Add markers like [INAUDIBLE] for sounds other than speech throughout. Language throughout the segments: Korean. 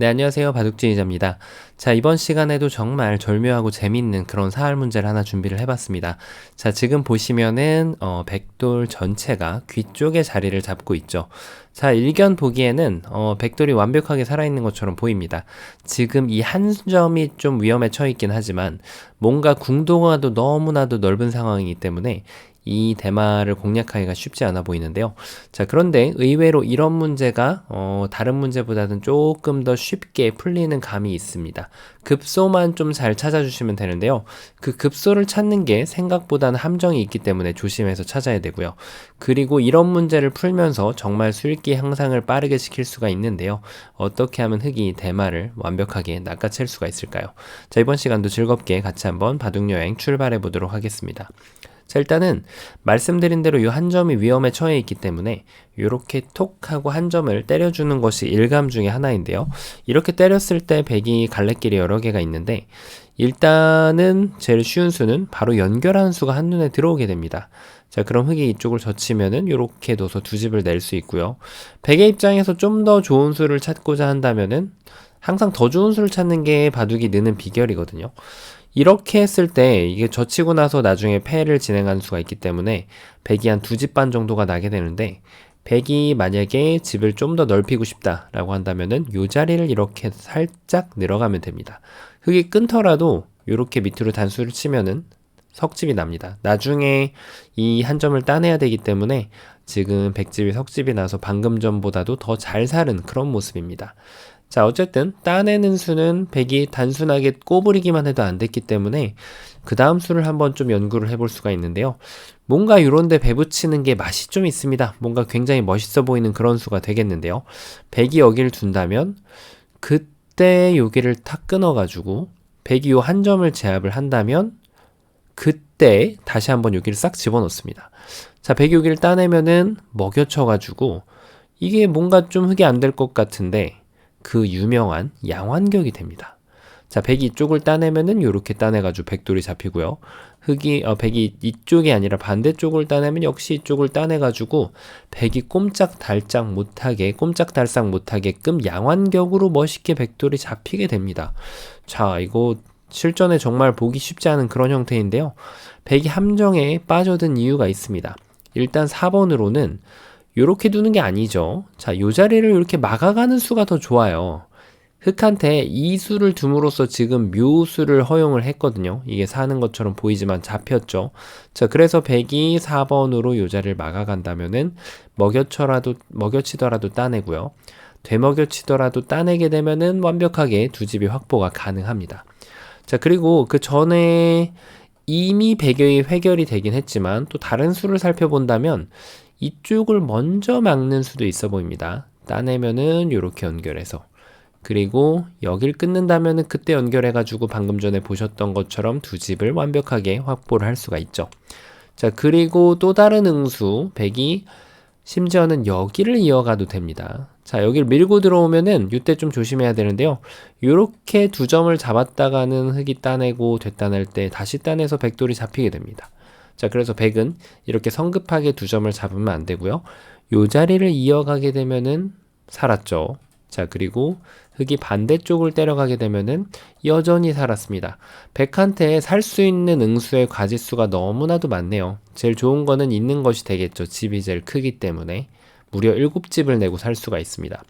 네, 안녕하세요. 바둑지 기자입니다. 자, 이번 시간에도 정말 절묘하고 재밌는 그런 사활 문제를 하나 준비를 해봤습니다. 자, 지금 보시면은, 어, 백돌 전체가 귀 쪽에 자리를 잡고 있죠. 자, 일견 보기에는, 어, 백돌이 완벽하게 살아있는 것처럼 보입니다. 지금 이 한 점이 좀 위험에 처해 있긴 하지만, 뭔가 궁동화도 너무나도 넓은 상황이기 때문에, 이 대마를 공략하기가 쉽지 않아 보이는데요. 자, 그런데 의외로 이런 문제가 어, 다른 문제보다는 조금 더 쉽게 풀리는 감이 있습니다. 급소만 좀 잘 찾아주시면 되는데요. 그 급소를 찾는 게 생각보다는 함정이 있기 때문에 조심해서 찾아야 되고요. 그리고 이런 문제를 풀면서 정말 수익기 향상을 빠르게 시킬 수가 있는데요. 어떻게 하면 흑이 대마를 완벽하게 낚아챌 수가 있을까요? 자, 이번 시간도 즐겁게 같이 한번 바둑여행 출발해 보도록 하겠습니다. 자, 일단은 말씀드린 대로 이 한 점이 위험에 처해 있기 때문에 이렇게 톡 하고 한 점을 때려주는 것이 일감 중에 하나인데요. 이렇게 때렸을 때 백이 갈래길이 여러 개가 있는데 일단은 제일 쉬운 수는 바로 연결하는 수가 한눈에 들어오게 됩니다. 자, 그럼 흑이 이쪽을 젖히면은 이렇게 둬서 두 집을 낼 수 있고요. 백의 입장에서 좀 더 좋은 수를 찾고자 한다면은 항상 더 좋은 수를 찾는 게 바둑이 느는 비결이거든요. 이렇게 했을 때 이게 젖히고 나서 나중에 패를 진행하는 수가 있기 때문에 백이 한 두 집 반 정도가 나게 되는데 백이 만약에 집을 좀 더 넓히고 싶다라고 한다면은 요 자리를 이렇게 살짝 늘어가면 됩니다. 흙이 끊더라도 이렇게 밑으로 단수를 치면은 석집이 납니다. 나중에 이 한 점을 따내야 되기 때문에 지금 백집이 석집이 나서 방금 전보다도 더 잘 사는 그런 모습입니다. 자, 어쨌든 따내는 수는 100이 단순하게 꼬부리기만 해도 안 됐기 때문에 그 다음 수를 한번 좀 연구를 해볼 수가 있는데요. 뭔가 이런데 배붙이는 게 맛이 좀 있습니다. 뭔가 굉장히 멋있어 보이는 그런 수가 되겠는데요. 100이 여기를 둔다면 그때 여기를 탁 끊어가지고 100이 요 한 점을 제압을 한다면 그때 다시 한번 여기를 싹 집어넣습니다. 자, 100이 여기를 따내면은 먹여쳐가지고 이게 뭔가 좀 흙이 안 될 것 같은데 그 유명한 양환격이 됩니다. 자, 백이 이쪽을 따내면은 요렇게 따내가지고 백돌이 잡히고요. 흑이, 어, 백이 이쪽이 아니라 반대쪽을 따내면 역시 이쪽을 따내가지고 백이 꼼짝달짝 못하게, 꼼짝달싹 못하게끔 양환격으로 멋있게 백돌이 잡히게 됩니다. 자, 이거 실전에 정말 보기 쉽지 않은 그런 형태인데요. 백이 함정에 빠져든 이유가 있습니다. 일단 4번으로는 이렇게 두는 게 아니죠. 자, 요 자리를 이렇게 막아가는 수가 더 좋아요. 흑한테 이 수를 둠으로써 지금 묘수를 허용을 했거든요. 이게 사는 것처럼 보이지만 잡혔죠. 자, 그래서 100이 4번으로 요 자리를 막아간다면은 먹여쳐라도, 먹여치더라도 따내고요. 되먹여치더라도 따내게 되면은 완벽하게 두 집이 확보가 가능합니다. 자, 그리고 그 전에 이미 배경이 회결이 되긴 했지만 또 다른 수를 살펴본다면 이쪽을 먼저 막는 수도 있어 보입니다. 따내면은 이렇게 연결해서 그리고 여길 끊는다면은 그때 연결해 가지고 방금 전에 보셨던 것처럼 두 집을 완벽하게 확보를 할 수가 있죠. 자 그리고 또 다른 응수 100이 심지어는 여기를 이어가도 됩니다. 자 여기를 밀고 들어오면은 이때 좀 조심해야 되는데요. 이렇게 두 점을 잡았다가는 흙이 따내고 됐다낼 때 다시 따내서 백돌이 잡히게 됩니다. 자, 그래서 100은 이렇게 성급하게 두 점을 잡으면 안 되고요. 요 자리를 이어가게 되면은 살았죠. 자, 그리고 흑이 반대쪽을 때려가게 되면은 여전히 살았습니다. 100한테 살 수 있는 응수의 과지수가 너무나도 많네요. 제일 좋은 거는 있는 것이 되겠죠. 집이 제일 크기 때문에. 무려 7집을 내고 살 수가 있습니다.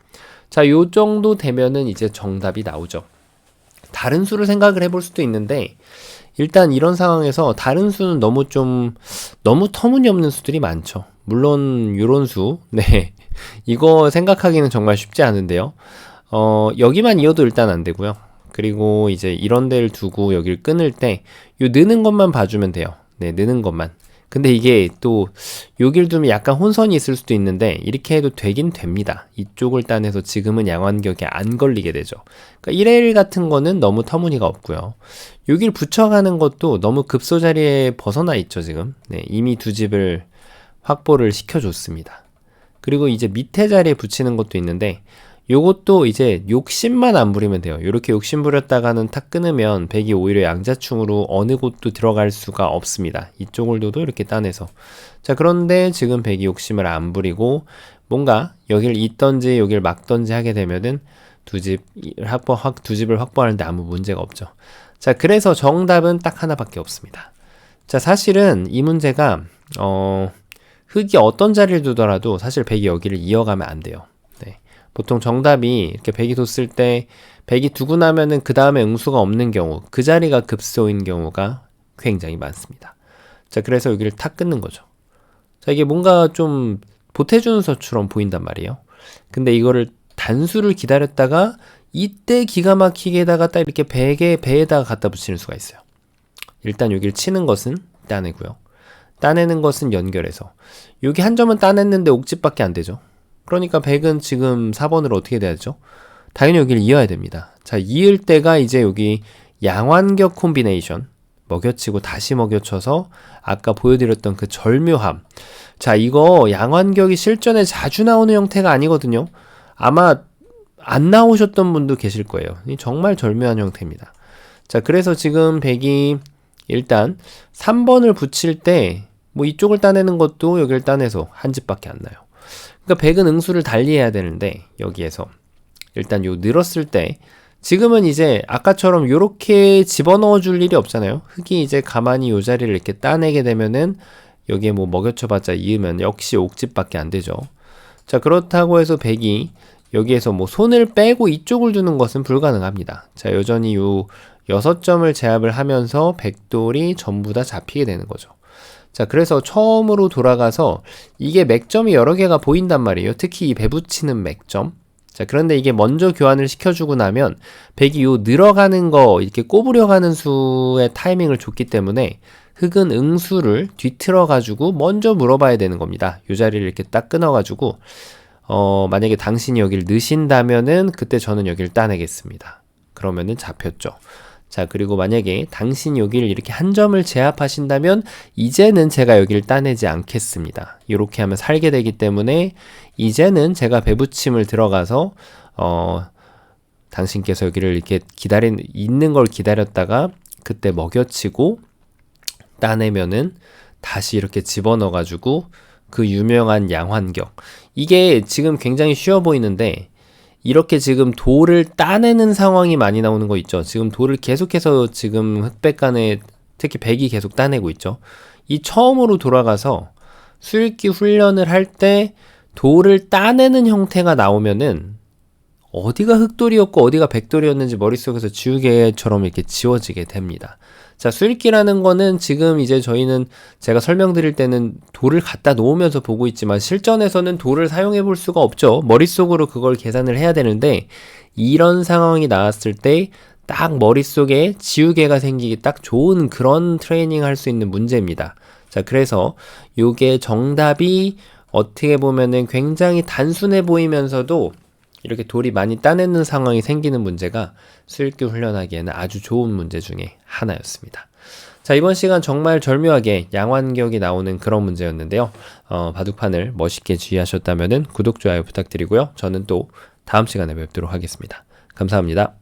자, 요 정도 되면은 이제 정답이 나오죠. 다른 수를 생각을 해볼 수도 있는데, 일단 이런 상황에서 다른 수는 너무 좀 너무 터무니없는 수들이 많죠. 물론 요런 수, [LAUGHS] 네. 이거 생각하기는 정말 쉽지 않은데요. 어, 여기만 이어도 일단 안 되고요. 그리고 이제 이런 데를 두고 여기를 끊을 때 요 느는 것만 봐주면 돼요. 네, 느는 것만. 근데 이게 또 여길 두면 약간 혼선이 있을 수도 있는데 이렇게 해도 되긴 됩니다. 이쪽을 따내서 지금은 양완격에 안 걸리게 되죠. 그러니까 1일 같은 거는 너무 터무니가 없고요. 여길 붙여가는 것도 너무 급소 자리에 벗어나 있죠, 지금. 네, 이미 두 집을 확보를 시켜줬습니다. 그리고 이제 밑에 자리에 붙이는 것도 있는데 요것도 이제 욕심만 안 부리면 돼요. 이렇게 욕심 부렸다가는 탁 끊으면 백이 오히려 양자충으로 어느 곳도 들어갈 수가 없습니다. 이쪽을 둬도 이렇게 따내서. 자, 그런데 지금 백이 욕심을 안 부리고 뭔가 여길 있던지 여길 막던지 하게 되면은 두 집 확보 확 두 집을 확보하는데 아무 문제가 없죠. 자, 그래서 정답은 딱 하나밖에 없습니다. 자, 사실은 이 문제가 어 흙이 어떤 자리를 두더라도 사실 백이 여기를 이어가면 안 돼요. 네. 보통 정답이 이렇게 백이 뒀을 때 백이 두고 나면은 그 다음에 응수가 없는 경우, 그 자리가 급소인 경우가 굉장히 많습니다. 자, 그래서 여기를 탁 끊는 거죠. 자, 이게 뭔가 좀 보태준서처럼 보인단 말이에요. 근데 이거를 단수를 기다렸다가 이때 기가 막히게다가 딱 이렇게 베개 배에다가 갖다 붙이는 수가 있어요. 일단 여기를 치는 것은 따내고요. 따내는 것은 연결해서 여기 한 점은 따냈는데 옥집밖에 안 되죠. 그러니까 100은 지금 4번으로 어떻게 돼야죠? 당연히 여기를 이어야 됩니다. 자, 이을 때가 이제 여기 양완격 콤비네이션 먹여치고 다시 먹여쳐서 아까 보여드렸던 그 절묘함. 자, 이거 양완격이 실전에 자주 나오는 형태가 아니거든요. 아마 안 나오셨던 분도 계실 거예요. 정말 절묘한 형태입니다. 자, 그래서 지금 100이 일단 3번을 붙일 때 뭐 이쪽을 따내는 것도 여기를 따내서 한 집밖에 안 나요. 그러니까 100은 응수를 달리 해야 되는데 여기에서 일단 요 늘었을 때 지금은 이제 아까처럼 요렇게 집어넣어 줄 일이 없잖아요. 흙이 이제 가만히 요 자리를 이렇게 따내게 되면은 여기에 뭐 먹여쳐봤자 이으면 역시 옥집밖에 안 되죠. 자, 그렇다고 해서 백이 여기에서 뭐 손을 빼고 이쪽을 두는 것은 불가능합니다. 자, 여전히 요 여섯 점을 제압을 하면서 백돌이 전부 다 잡히게 되는 거죠. 자, 그래서 처음으로 돌아가서 이게 맥점이 여러 개가 보인단 말이에요. 특히 이 배붙이는 맥점. 자, 그런데 이게 먼저 교환을 시켜주고 나면 백이 요 늘어가는 거 이렇게 꼬부려가는 수의 타이밍을 줬기 때문에 흙은 응수를 뒤틀어 가지고 먼저 물어봐야 되는 겁니다. 요 자리를 이렇게 딱 끊어 가지고 어 만약에 당신이 여기를 넣으신다면은 그때 저는 여기를 따내겠습니다. 그러면은 잡혔죠. 자, 그리고 만약에 당신이 여기를 이렇게 한 점을 제압하신다면 이제는 제가 여기를 따내지 않겠습니다. 이렇게 하면 살게 되기 때문에 이제는 제가 배붙임을 들어가서 어 당신께서 여기를 이렇게 기다린 있는 걸 기다렸다가 그때 먹여치고 따내면은 다시 이렇게 집어넣어 가지고 그 유명한 양환격 이게 지금 굉장히 쉬워 보이는데 이렇게 지금 돌을 따내는 상황이 많이 나오는 거 있죠. 지금 돌을 계속해서 지금 흑백간에 특히 백이 계속 따내고 있죠. 이 처음으로 돌아가서 수읽기 훈련을 할 때 돌을 따내는 형태가 나오면은 어디가 흑돌이었고 어디가 백돌이었는지 머릿속에서 지우개처럼 이렇게 지워지게 됩니다. 자, 수익기라는 거는 지금 이제 저희는 제가 설명드릴 때는 돌을 갖다 놓으면서 보고 있지만 실전에서는 돌을 사용해 볼 수가 없죠. 머릿속으로 그걸 계산을 해야 되는데 이런 상황이 나왔을 때 딱 머릿속에 지우개가 생기기 딱 좋은 그런 트레이닝 할 수 있는 문제입니다. 자, 그래서 요게 정답이 어떻게 보면은 굉장히 단순해 보이면서도 이렇게 돌이 많이 따내는 상황이 생기는 문제가 수익기 훈련하기에는 아주 좋은 문제 중에 하나였습니다. 자, 이번 시간 정말 절묘하게 양완격이 나오는 그런 문제였는데요. 어, 바둑판을 멋있게 지휘하셨다면 구독, 좋아요 부탁드리고요. 저는 또 다음 시간에 뵙도록 하겠습니다. 감사합니다.